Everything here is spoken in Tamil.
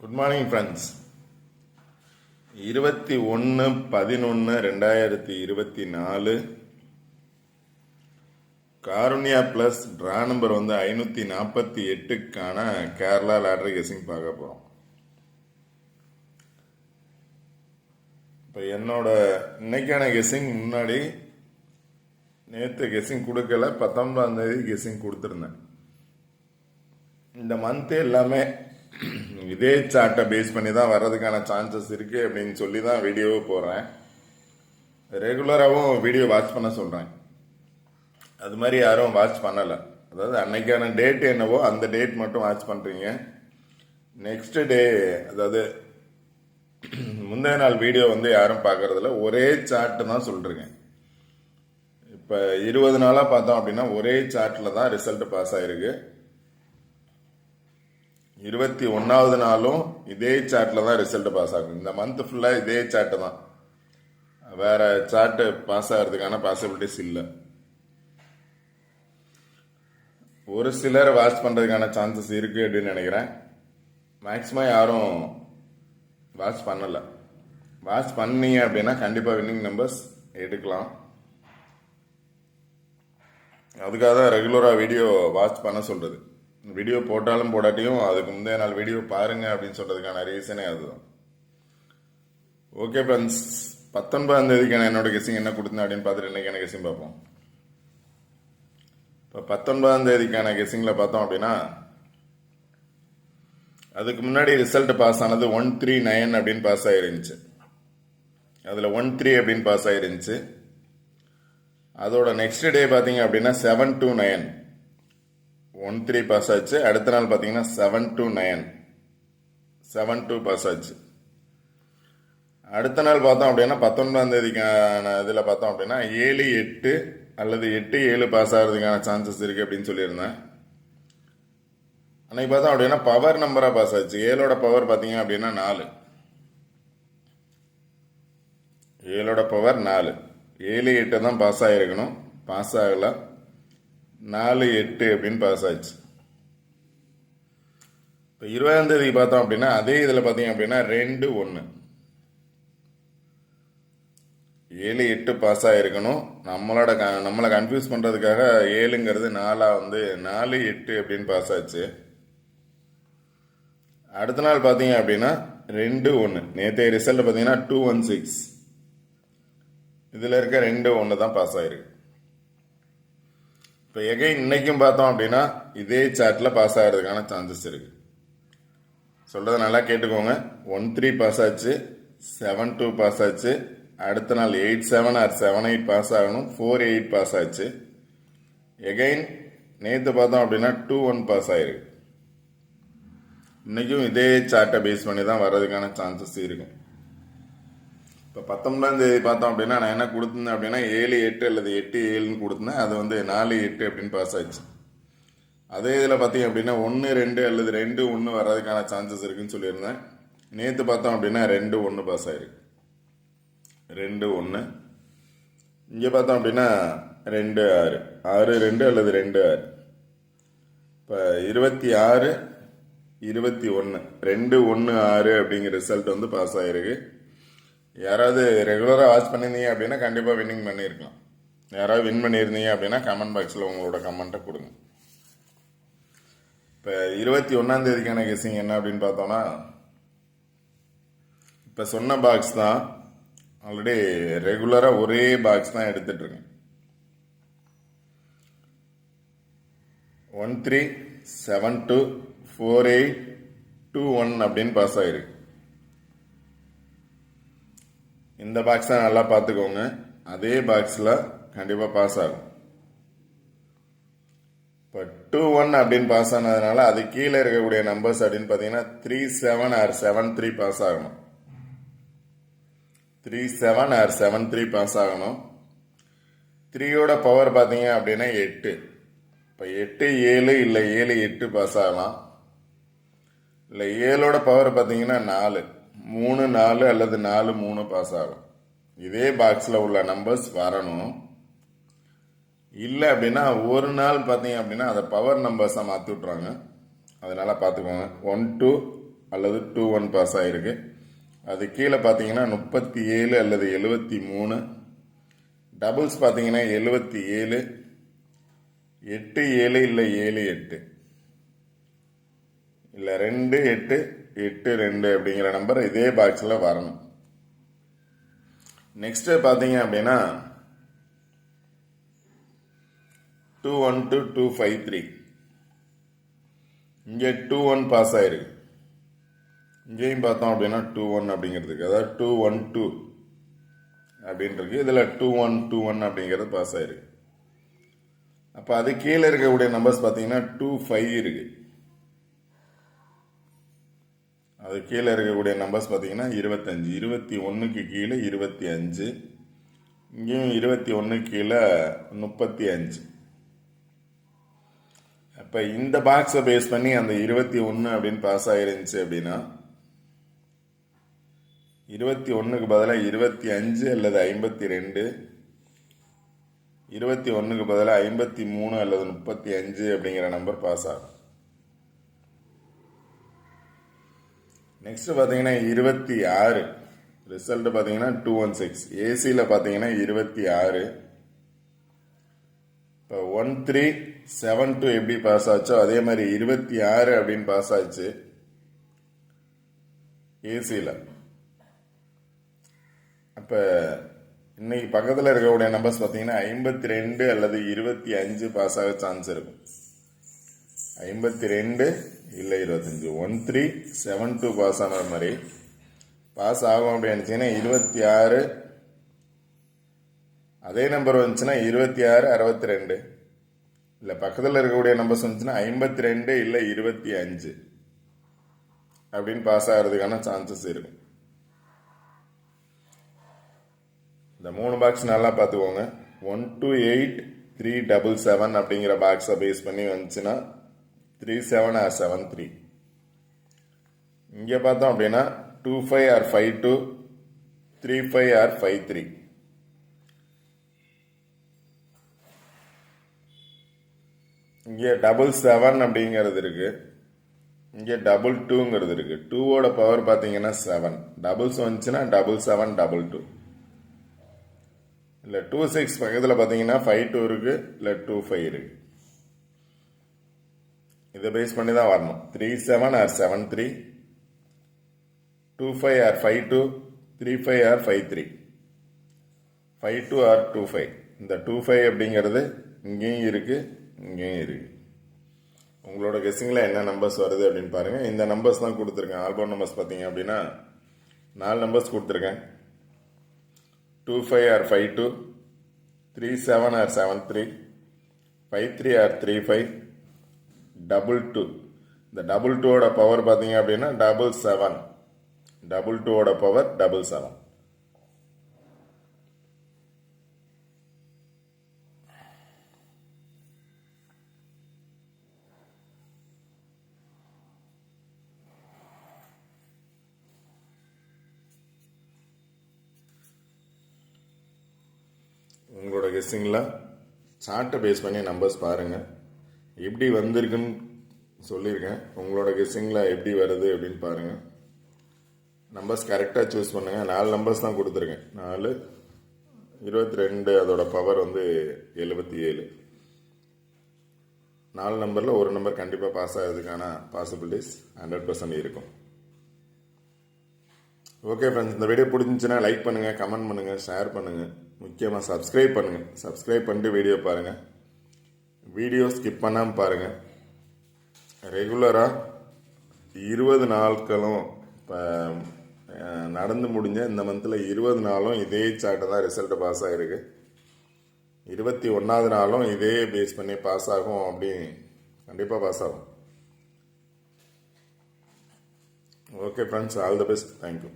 குட் மார்னிங் ஃப்ரெண்ட்ஸ் இருபத்தி ஒன்று பதினொன்று ரெண்டாயிரத்தி இருபத்தி நாலு. காருண்யா ப்ளஸ் ட்ரா நம்பர் வந்து ஐநூற்றி நாற்பத்தி எட்டுக்கான கேரளா லாட்ரி கெஸிங் பார்க்க போகிறோம் இப்போ என்னோட இன்னைக்கான கெஸிங் முன்னாடி நேற்று கெஸிங் கொடுக்கல பத்தொன்பதாம் தேதி கெஸிங் கொடுத்துருந்தேன். இந்த மந்த் எல்லாமே இதே சார்ட்டை பேஸ் பண்ணி தான் வர்றதுக்கான சான்சஸ் இருக்கு அப்படின்னு சொல்லி தான் வீடியோவை போடுறேன். ரெகுலராகவும் வீடியோ வாட்ச் பண்ண சொல்கிறேன் அது மாதிரி யாரும் வாட்ச் பண்ணலை. அதாவது அன்னைக்கான டேட் என்னவோ அந்த டேட் மட்டும் வாட்ச் பண்ணுறீங்க நெக்ஸ்ட் டே அதாவது முந்தைய நாள் வீடியோ வந்து யாரும் பார்க்கறதில்ல. ஒரே சார்ட்டு தான் சொல்கிறேங்க இப்போ இருபது நாளாக பார்த்தோம் அப்படின்னா ஒரே சார்ட்டில் தான் ரிசல்ட் பாஸ் ஆயிருக்கு. இருபத்தி ஒன்றாவது நாளும் இதே சார்ட்டில் தான் ரிசல்ட் பாஸ் ஆகும் இந்த மந்த் ஃபுல்லாக இதே சார்ட்டு தான். வேறு சார்ட்டு பாஸ் ஆகிறதுக்கான பாசிபிலிட்டிஸ் இல்லை. ஒரு சிலர் வாட்ச் பண்ணுறதுக்கான சான்சஸ் இருக்குது அப்படின்னு நினைக்கிறேன். மேக்ஸிமம் யாரும் வாட்ச் பண்ணலை. வாட்ச் பண்ணீங்க அப்படின்னா கண்டிப்பாக வின்னிங் நம்பர்ஸ் எடுக்கலாம். அதுக்காக தான் ரெகுலராக வீடியோ வாட்ச் பண்ண சொல்கிறது வீடியோ போட்டாலும் போடாட்டியும் அதுக்கு முந்தைய நாள் வீடியோ பாருங்க அப்படின்னு சொல்கிறதுக்கான ரீசனே அதுதான். ஓகே ஃப்ரெண்ட்ஸ் பத்தொன்பதாம் தேதிக்கான என்னோட கெஸிங் என்ன கொடுத்தேன் அப்படின்னு பார்த்துட்டு இன்னைக்கான கெஸிங் பார்ப்போம். இப்போ பத்தொன்பதாம் தேதிக்கான கெஸிங்கில் பார்த்தோம் அப்படின்னா அதுக்கு முன்னாடி ரிசல்ட் பாஸ் ஆனது ஒன் த்ரீ நைன் அப்படின்னு பாஸ் ஆயிருந்துச்சு. அதில் ஒன் த்ரீ அப்படின்னு பாஸ் ஆயிருந்துச்சு. அதோட நெக்ஸ்ட் டே பார்த்தீங்க அப்படின்னா seven two nine one three pass ஆச்சு அடுத்த நாள் பார்த்தீங்கன்னா seven two nine seven two pass ஆச்சு அடுத்த நாள் பார்த்தோம் அப்படின்னா பத்தொன்பதாம் தேதிக்கான இதில் பார்த்தோம் அப்படின்னா ஏழு எட்டு அல்லது எட்டு ஏழு பாஸ் ஆகிறதுக்கான சான்சஸ் இருக்குது அப்படின்னு சொல்லியிருந்தேன். அன்றைக்கி பார்த்தோம் அப்படின்னா பவர் நம்பராக பாஸ் ஆச்சு. ஏழோட பவர் பார்த்தீங்க அப்படின்னா நாலு. ஏழோட பவர் நாலு. ஏழு எட்டு தான் பாஸ் ஆகிருக்கணும் பாஸ் ஆகலை. நாலு எட்டு அப்படின்னு பாஸ் ஆச்சு இப்போ இருபதாம் தேதி பார்த்தோம் அப்படின்னா அதே இதில் பார்த்தீங்க அப்படின்னா ரெண்டு ஒன்று ஏழு எட்டு பாஸ் ஆகிருக்கணும் நம்மளோட க நம்மளை கன்ஃபியூஸ் பண்ணுறதுக்காக ஏழுங்கிறது நாலாக வந்து நாலு எட்டு அப்படின்னு பாஸ் ஆச்சு. அடுத்த நாள் பார்த்தீங்க அப்படின்னா ரெண்டு ஒன்று நேற்றைய ரிசல்ட் பார்த்தீங்கன்னா டூ ஒன் சிக்ஸ் இதில் இருக்க ரெண்டு ஒன்று தான் பாஸ் ஆகிருக்கு இப்போ எகைன் இன்னைக்கும் பார்த்தோம் அப்படின்னா இதே சார்ட்டில் பாஸ் ஆகிறதுக்கான சான்சஸ் இருக்குது சொல்கிறத நல்லா கேட்டுக்கோங்க. ஒன் த்ரீ பாஸ் ஆச்சு செவன் டூ பாஸ் ஆச்சு அடுத்த நாள் eight seven or seven eight pass ஆகணும் ஃபோர் எயிட் பாஸ் ஆச்சு. எகைன் நேற்று பார்த்தோம் அப்படின்னா டூ ஒன் பாஸ் ஆயிருக்கு. இன்றைக்கும் இதே சார்ட்டை பேஸ் பண்ணி தான் வர்றதுக்கான சான்சஸ் இருக்குது இப்போ பத்தொன்பதாம் தேதி பார்த்தோம் அப்படின்னா நான் என்ன கொடுத்துருந்தேன் அப்படின்னா ஏழு எட்டு அல்லது எட்டு ஏழுன்னு கொடுத்துருந்தேன். அது வந்து நாலு எட்டு அப்படின்னு பாஸ் ஆச்சு அதே இதில் பார்த்தீங்க அப்படின்னா ஒன்று ரெண்டு அல்லது ரெண்டு ஒன்று வர்றதுக்கான சான்சஸ் இருக்குன்னு சொல்லியிருந்தேன். நேற்று பார்த்தோம் அப்படின்னா ரெண்டு ஒன்று பாஸ் ஆயிருக்கு. ரெண்டு ஒன்று இங்கே பார்த்தோம் அப்படின்னா ரெண்டு ஆறு. ஆறு ரெண்டு அல்லது ரெண்டு ஆறு. இப்போ இருபத்தி ஆறு இருபத்தி ஒன்று ரெண்டு ஒன்று ஆறு அப்படிங்கிற ரிசல்ட் வந்து பாஸ் ஆகிருக்கு யாராவது ரெகுலராக வாட்ச் பண்ணியிருந்தீங்க அப்படின்னா கண்டிப்பாக வின்னிங் பண்ணியிருக்கலாம். யாராவது வின் பண்ணியிருந்தீங்க அப்படின்னா கமெண்ட் பாக்ஸில் உங்களோட கமெண்ட்டை கொடுங்க. இப்போ இருபத்தி ஒன்றாந்தேதிக்கான கெஸிங் என்ன அப்படின்னு பார்த்தோன்னா இப்போ சொன்ன பாக்ஸ் தான் ஆல்ரெடி ரெகுலராக ஒரே பாக்ஸ் தான் எடுத்துட்ருக்கேன் one three seven two four eight two one அப்படின்னு பாஸ் ஆகிருக்கு இந்த பாக்ஸ் தான் நல்லா பார்த்துக்கோங்க. அதே பாக்ஸில் கண்டிப்பாக பாஸ் ஆகும். இப்போ டூ ஒன் அப்படின்னு பாஸ் ஆனதுனால அது கீழே இருக்கக்கூடிய நம்பர்ஸ் அப்படின்னு பார்த்தீங்கன்னா three seven or seven three pass ஆகணும். Three seven or seven three pass ஆகணும். த்ரீயோட பவர் பார்த்தீங்க அப்படின்னா எட்டு. இப்போ எட்டு ஏழு இல்லை ஏழு எட்டு பாஸ் ஆகலாம். இல்லை ஏழோட பவர் பார்த்தீங்கன்னா நாலு. மூணு நாலு அல்லது நாலு மூணு பாஸ் ஆகும். இதே பாக்ஸில் உள்ள நம்பர்ஸ் வரணும். இல்லை அப்படின்னா ஒரு நாள் பார்த்தீங்க அப்படின்னா அதை பவர் நம்பர்ஸாக மாற்றி விட்றாங்க அதனால் பார்த்துக்கோங்க. ஒன் டூ அல்லது டூ ஒன் பாஸ் ஆகிருக்கு அது கீழே பார்த்தீங்கன்னா முப்பத்தி ஏழு அல்லது எழுபத்தி மூணு. டபுள்ஸ் பார்த்தீங்கன்னா எழுபத்தி ஏழு. எட்டு ஏழு இல்லை ஏழு எட்டு. இல்லை ரெண்டு எட்டு. எட்டு ரெண்டு அப்படிங்கிற நம்பர் இதே பாக்ஸில் வரணும். நெக்ஸ்ட்டு பார்த்தீங்க அப்படின்னா two one two two five three இங்கே டூ ஒன் பாஸ் ஆயிருக்கு. இங்கேயும் பார்த்தோம் அப்படின்னா டூ ஒன் அப்படிங்கிறதுக்கு அதாவது டூ ஒன் டூ அப்படின்றது இதில் டூ ஒன் டூ ஒன் அப்படிங்கிறது பாஸ் ஆயிருக்கு. அப்போ அது கீழே இருக்கக்கூடிய நம்பர்ஸ் பார்த்தீங்கன்னா டூ ஃபைவ் இருக்குது அது கீழே இருக்கக்கூடிய நம்பர்ஸ் பார்த்தீங்கன்னா இருபத்தஞ்சு இருபத்தி ஒன்றுக்கு கீழே இருபத்தி அஞ்சு இங்கேயும் இருபத்தி ஒன்று கீழே முப்பத்தி அஞ்சு. அப்போ இந்த பாக்ஸை பேஸ் பண்ணி அந்த இருபத்தி ஒன்று அப்படின்னு பாஸ் ஆகிருந்துச்சு அப்படின்னா இருபத்தி ஒன்றுக்கு பதிலாக இருபத்தி அஞ்சு அல்லது ஐம்பத்தி ரெண்டு இருபத்தி ஒன்றுக்கு பதிலாக ஐம்பத்தி மூணு அல்லது முப்பத்தி அஞ்சு அப்படிங்கிற நம்பர் பாஸ் ஆகும். நெக்ஸ்ட்டு பார்த்தீங்கன்னா இருபத்தி ஆறு. ரிசல்ட் பார்த்தீங்கன்னா டூ ஒன் சிக்ஸ் ஏசியில் பார்த்தீங்கன்னா இருபத்தி ஆறு. இப்போ ஒன் த்ரீ செவன் டூ எப்படி பாஸ் ஆச்சோ அதே மாதிரி இருபத்தி ஆறு அப்படின்னு பாஸ் ஆச்சு. ஏசியில் அப்போ இன்னைக்கு பக்கத்தில் இருக்கக்கூடிய நம்பர்ஸ் பார்த்தீங்கன்னா ஐம்பத்தி ரெண்டு அல்லது இருபத்தி அஞ்சு பாஸ் ஆக சான்ஸ் இருக்கும். ஐம்பத்தி ரெண்டு இல்லை இருபத்தஞ்சி. One three seven two pass ஆன மாதிரி. பாஸ் ஆகும் அப்படின்னு நினச்சிங்கன்னா இருபத்தி ஆறு அதே நம்பர் வந்துச்சுன்னா இருபத்தி ஆறு அறுபத்தி ரெண்டு இல்லை பக்கத்தில் இருக்கக்கூடிய நம்பர்ஸ் வந்துச்சுன்னா ஐம்பத்தி ரெண்டு இல்லை இருபத்தி அஞ்சு அப்படின்னு பாஸ் ஆகிறதுக்கான சான்சஸ் இருக்கும். இந்த மூணு பாக்ஸ் நல்லா பார்த்துக்கோங்க. One two eight three double seven அப்படிங்கிற பாக்ஸை பேஸ் பண்ணி வந்துச்சுன்னா three seven or seven three இங்கே பார்த்தோம் அப்படின்னா two five or five two three five or five three இங்கே டபுள் செவன் அப்படிங்கிறது இருக்குது இங்கே டபுள் டூங்கிறது இருக்குது டூவோட பவர் பார்த்தீங்கன்னா செவன் டபுள்ஸ் வந்துச்சுன்னா டபுள் செவன் டபுள் டூ இல்லை டூ சிக்ஸ் பக்கத்தில் பார்த்தீங்கன்னா ஃபைவ் டூ இருக்குது இல்லை டூ ஃபைவ் இருக்குது இதை பேஸ் பண்ணி தான் வரணும். Three seven or seven three two five or five two three five or five three five two or two five இந்த டூ ஃபைவ் அப்படிங்கிறது இங்கேயும் இருக்குது இங்கேயும் இருக்குது உங்களோட கெஸ்ஸிங்கில் என்ன நம்பர்ஸ் வருது அப்படின்னு பாருங்கள் இந்த நம்பர்ஸ் தான் கொடுத்துருக்கேன். ஆல்பம் நம்பர்ஸ் பார்த்தீங்க அப்படின்னா நாலு நம்பர்ஸ் கொடுத்துருக்கேன். Two five or five two three seven or seven three five three or three five double two இந்த டபுள் டூவோட பவர் பார்த்தீங்க அப்படின்னா டபுள் செவன் டபுள் டூவோட பவர் டபுள் செவன் உங்களோட கெஸ்ஸிங்கில் சார்ட்டை பேஸ் பண்ணி நம்பர்ஸ் பாருங்கள் எப்படி வந்திருக்குன்னு சொல்லியிருக்கேன். உங்களோட கெஸ்ஸிங்கில் எப்படி வருது அப்படின்னு பாருங்கள் நம்பர்ஸ் கரெக்டாக சூஸ் பண்ணுங்கள் நாலு நம்பர்ஸ் தான் கொடுத்துருக்கேன். நாலு இருபத்தி ரெண்டு அதோட பவர் வந்து எழுபத்தி ஏழு. நாலு நம்பரில் ஒரு நம்பர் கண்டிப்பாக பாஸ் ஆகிறதுக்கான பாசிபிலிட்டிஸ் ஹண்ட்ரட் பர்சன்ட் இருக்கும். ஓகே ஃப்ரெண்ட்ஸ் இந்த வீடியோ பிடிச்சிச்சின்னா லைக் பண்ணுங்கள் கமெண்ட் பண்ணுங்கள் ஷேர் பண்ணுங்கள் முக்கியமாக சப்ஸ்கிரைப் பண்ணுங்கள் சப்ஸ்கிரைப் பண்ணிட்டு வீடியோ பாருங்கள் வீடியோ ஸ்கிப் பண்ணாமல் பாருங்கள் ரெகுலராக இருபது நாட்களும் இப்போ நடந்து முடிஞ்ச இந்த மந்தில் இருபது நாளும் இதே சார்ட்டை தான் ரிசல்ட் பாஸ் ஆகிருக்கு இருபத்தி ஒன்றாவது நாளும் இதே பேஸ் பண்ணி பாஸ் ஆகும் அப்படி கண்டிப்பாக பாஸ் ஆகும். Okay friends all the best thank you